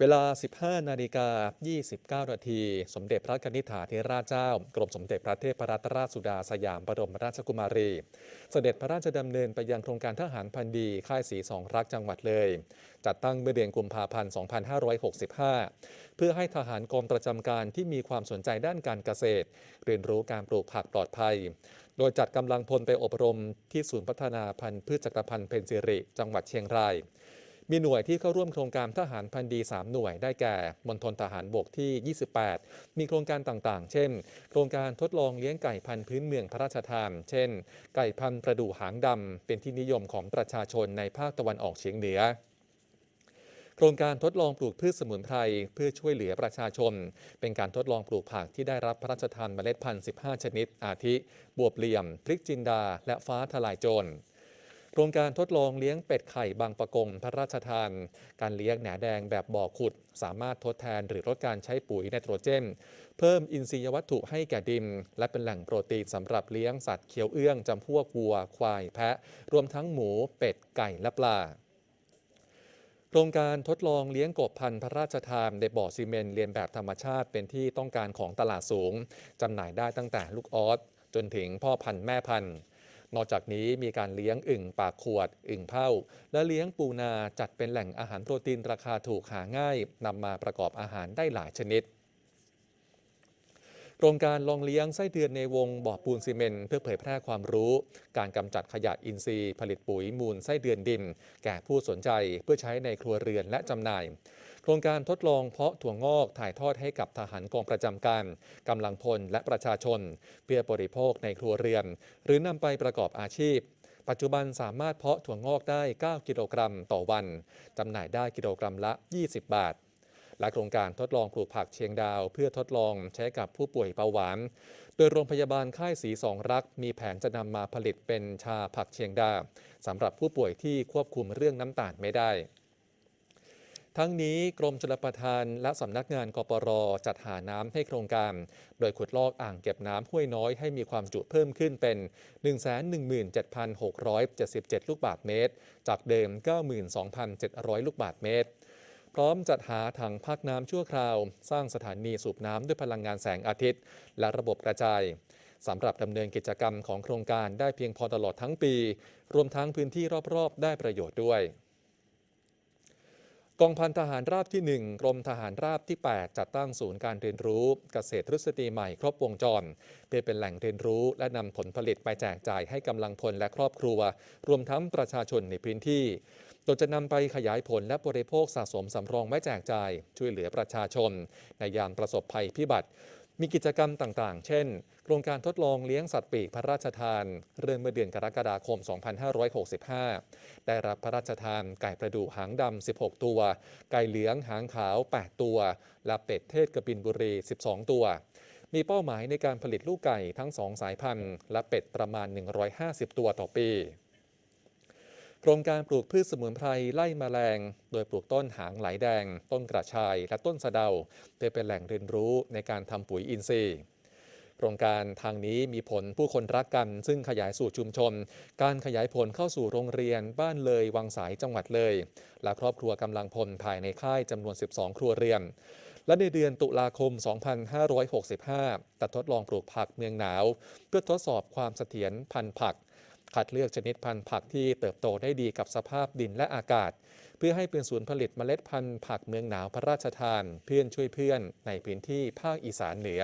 เวลา 15 นาฬิกา 29 นาที สมเด็จพระนิษฐาธิราชเจ้า กรมสมเด็จพระเทพรัตนราชสุดาสยามบรมราชกุมารี เสด็จพระราชดำเนินไปยังโครงการทหารพันดีค่ายสีสองรักจังหวัดเลย จัดตั้งเมื่อเดือนกุมภาพันธ์ 2565 เพื่อให้ทหารกองประจำการที่มีความสนใจด้านการเกษตร เรียนรู้การปลูกผักปลอดภัย โดยจัดกำลังพลไปอบรมที่ศูนย์พัฒนาพันธุ์พืชจักรพันธุ์เพนซิริ จังหวัดเชียงราย มีหน่วยที่เข้าร่วมโครงการทหารพันดี 3 หน่วยได้แก่มณฑลทหารบกที่ 28 มีโครงการต่างๆ เช่น โครงการทดลองเลี้ยงไก่พันธุ์พื้นเมืองพระราชทาน เช่น ไก่พันธุ์ประดู่หางดำเป็นที่นิยมของประชาชนในภาคตะวันออกเฉียงเหนือโครงการทดลองปลูกพืชสมุนไพรเพื่อช่วยเหลือประชาชน เป็นการทดลองปลูกผักที่ได้รับพระราชทานเมล็ดพันธุ์ 15 ชนิด อาทิ บวบเหลี่ยม พริกจินดา และฟ้าทลายโจร โครงการทดลองเลี้ยงเป็ดไข่บางประกงพระราชทาน การเลี้ยงแหนแดงแบบบ่อขุด สามารถทดแทนหรือลดการใช้ปุ๋ยไนโตรเจน เพิ่มอินทรียวัตถุให้แก่ดิน และเป็นแหล่งโปรตีนสำหรับเลี้ยงสัตว์เคี้ยวเอื้องจำพวกวัว ควายแพะ รวมทั้งหมู เป็ดไก่และปลาโครงการทดลองเลี้ยงกบพันธุ์พระราชทานในบ่อซีเมนต์เรียนแบบธรรมชาติเป็นที่ต้องการของตลาดสูง จำหน่ายได้ตั้งแต่ลูกออสจนถึงพ่อพันธุ์แม่พันธุ์ นอกจากนี้มีการเลี้ยงอึ่งปากขวด อึ่งเผ้าและเลี้ยงปูนาจัดเป็นแหล่งอาหารโปรตีนราคาถูกหาง่ายนำมาประกอบอาหารได้หลายชนิด รงการลองเลี้ยงไส้เดือนในวงบ่อปูนซีเมนเพื่อเผยแพร่ความรู้ การกำจัดขยะอินทรีย์ ผลิตปุ๋ยมูลไส้เดือนดิน แก่ผู้สนใจเพื่อใช้ในครัวเรือนและจำหน่าย โครงการทดลองเพาะถั่วงอกถ่ายทอดให้กับทหารกองประจำการกำลังพลและประชาชน เพื่อบริโภคในครัวเรือน หรือนำไปประกอบอาชีพปัจจุบันสามารถเพาะถั่วงอกได้ 9 กิโลกรัมต่อวัน จำหน่ายได้กิโลกรัมละ 20 บาท และโครงการทดลองปลูกผักเชียงดาว เพื่อทดลองใช้กับผู้ป่วยเบาหวาน โดยโรงพยาบาลค่ายสีสองรัก มีแผนจะนำมาผลิตเป็นชาผักเชียงดาวสำหรับผู้ป่วยที่ควบคุมเรื่องน้ำตาลไม่ได้ทั้งนี้กรมชลประทานและสำนักงานกปรจัดหาน้ำให้โครงการ โดยขุดลอกอ่างเก็บน้ำห้วยน้อยให้มีความจุเพิ่มขึ้นเป็น 117,677 ลูกบาศก์เมตร จากเดิม 92,700 ลูกบาศก์เมตร พร้อมจัดหาถังพักน้ำชั่วคราว สร้างสถานีสูบน้ำด้วยพลังงานแสงอาทิตย์ และระบบกระจายสำหรับดำเนินกิจกรรมของโครงการได้เพียงพอตลอดทั้งปี รวมทั้งพื้นที่รอบๆ ได้ประโยชน์ด้วย กองพันทหารราบที่ 1 กรมทหารราบที่ 8 จัดตั้งศูนย์การเรียนรู้เกษตรทฤษฎีใหม่ครบวงจร เพื่อเป็นแหล่งเรียนรู้และนำผลผลิตไปแจกจ่ายให้กำลังพลและครอบครัว รวมทั้งประชาชนในพื้นที่ โดยจะนำไปขยายผลและบริโภคสะสมสำรองไว้แจกจ่าย ช่วยเหลือประชาชน ในยามประสบภัยพิบัติ มีกิจกรรมต่างๆ เช่น โครงการทดลองเลี้ยงสัตว์ปีกพระราชทาน เริ่มเมื่อเดือนกรกฎาคม 2565 ได้รับพระราชทานไก่ประดู่หางดำ 16 ตัว ไก่เหลืองหางขาว 8 ตัว และเป็ดเทศกระบินบุรี 12 ตัวมีเป้าหมายในการผลิตลูกไก่ทั้ง 2 สายพันธุ์ และเป็ดประมาณ 150 ตัวต่อปี โครงการปลูกพืชสมุนไพรไล่แมลง โดยปลูกต้นหางไหลแดง ต้นกระชาย และต้นสะเดาเพื่อเป็นแหล่งเรียนรู้ในการทำปุ๋ยอินทรีย์โครงการทางนี้มีผลผู้คนรักกัน ซึ่งขยายสู่ชุมชน การขยายผลเข้าสู่โรงเรียนบ้านเลยวังสายจังหวัดเลย และครอบครัวกำลังพลภายในค่ายจำนวน 12 ครัวเรือน และในเดือนตุลาคม 2565 ตัดทดลองปลูกผักเมืองหนาว เพื่อทดสอบความเสถียรพันธุ์ผัก คัดเลือกชนิดพันธุ์ผักที่เติบโตได้ดีกับสภาพดินและอากาศ เพื่อให้เป็นศูนย์ผลิตเมล็ดพันธุ์ผักเมืองหนาวพระราชทาน เพื่อนช่วยเพื่อนในพื้นที่ภาคอีสานเหนือ